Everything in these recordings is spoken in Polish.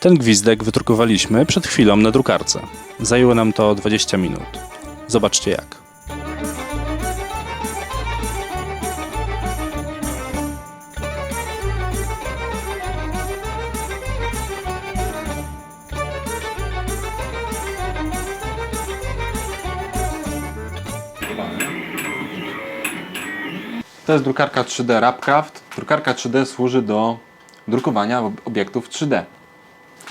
Ten gwizdek wydrukowaliśmy przed chwilą na drukarce. Zajęło nam to 20 minut. Zobaczcie jak. To jest drukarka 3D Rapcraft. Drukarka 3D służy do drukowania ob- obiektów 3D.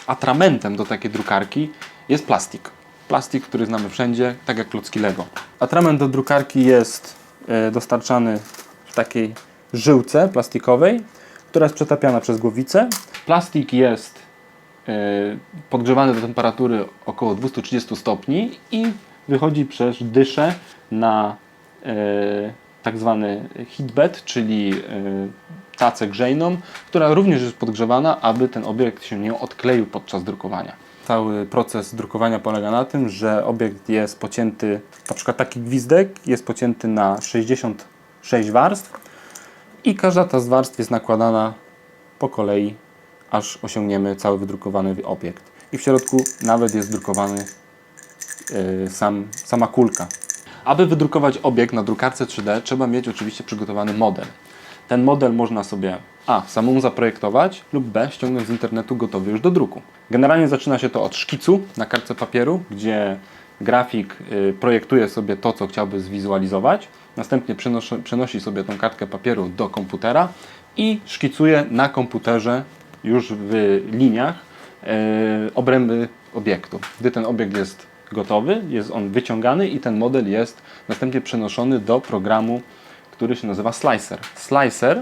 Atramentem do takiej drukarki jest plastik. Plastik, który znamy wszędzie, tak jak klocki Lego. Atrament do drukarki jest e, dostarczany w takiej żyłce plastikowej, która jest przetapiana przez głowicę. Plastik jest e, podgrzewany do temperatury około 230 stopni i wychodzi przez dyszę na e, tak zwany heatbed, czyli e, tacę grzejną, która również jest podgrzewana, aby ten obiekt się nie odkleił podczas drukowania. Cały proces drukowania polega na tym, że obiekt jest pocięty, na przykład taki gwizdek jest pocięty na 66 warstw i każda ta z warstw jest nakładana po kolei, aż osiągniemy cały wydrukowany obiekt. I w środku nawet jest drukowany yy, sam, sama kulka. Aby wydrukować obiekt na drukarce 3D, trzeba mieć oczywiście przygotowany model. Ten model można sobie A. samemu zaprojektować lub B. ściągnąć z internetu gotowy już do druku. Generalnie zaczyna się to od szkicu na kartce papieru, gdzie grafik y, projektuje sobie to, co chciałby zwizualizować. Następnie przenosi, sobie tą kartkę papieru do komputera i szkicuje na komputerze już w liniach e, obręby obiektu. Gdy ten obiekt jest gotowy, jest on wyciągany i ten model jest następnie przenoszony do programu, który się nazywa Slicer. Slicer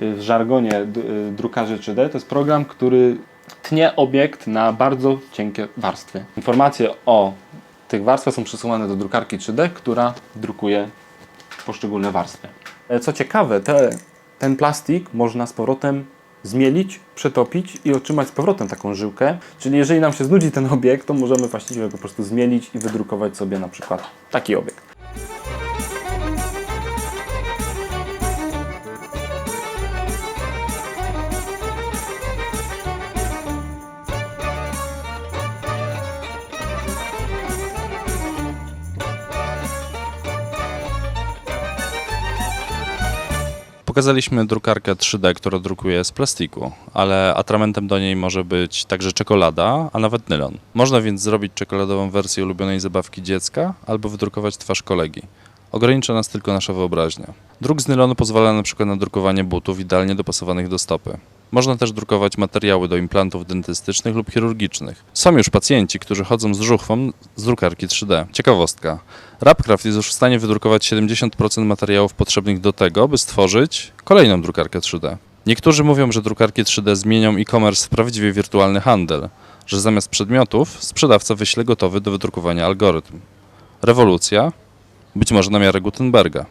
y, w żargonie y, drukarzy 3D to jest program, który tnie obiekt na bardzo cienkie warstwy. Informacje o tych warstwach są przesyłane do drukarki 3D, która drukuje poszczególne warstwy. E, Co ciekawe, te, ten plastik można z powrotem zmielić, przetopić i otrzymać z powrotem taką żyłkę. Czyli jeżeli nam się znudzi ten obiekt, to możemy właściwie po prostu zmielić i wydrukować sobie na przykład taki obiekt. Pokazaliśmy drukarkę 3D, która drukuje z plastiku, ale atramentem do niej może być także czekolada, a nawet nylon. Można więc zrobić czekoladową wersję ulubionej zabawki dziecka albo wydrukować twarz kolegi. Ogranicza nas tylko nasza wyobraźnia. Druk z nylonu pozwala na przykład na drukowanie butów idealnie dopasowanych do stopy. Można też drukować materiały do implantów dentystycznych lub chirurgicznych. Są już pacjenci, którzy chodzą z żuchwą z drukarki 3D. Ciekawostka. Rapcraft jest już w stanie wydrukować 70% materiałów potrzebnych do tego, by stworzyć kolejną drukarkę 3D. Niektórzy mówią, że drukarki 3D zmienią e-commerce w prawdziwie wirtualny handel, że zamiast przedmiotów sprzedawca wyśle gotowy do wydrukowania algorytm. Rewolucja? być może na miarę Gutenberga.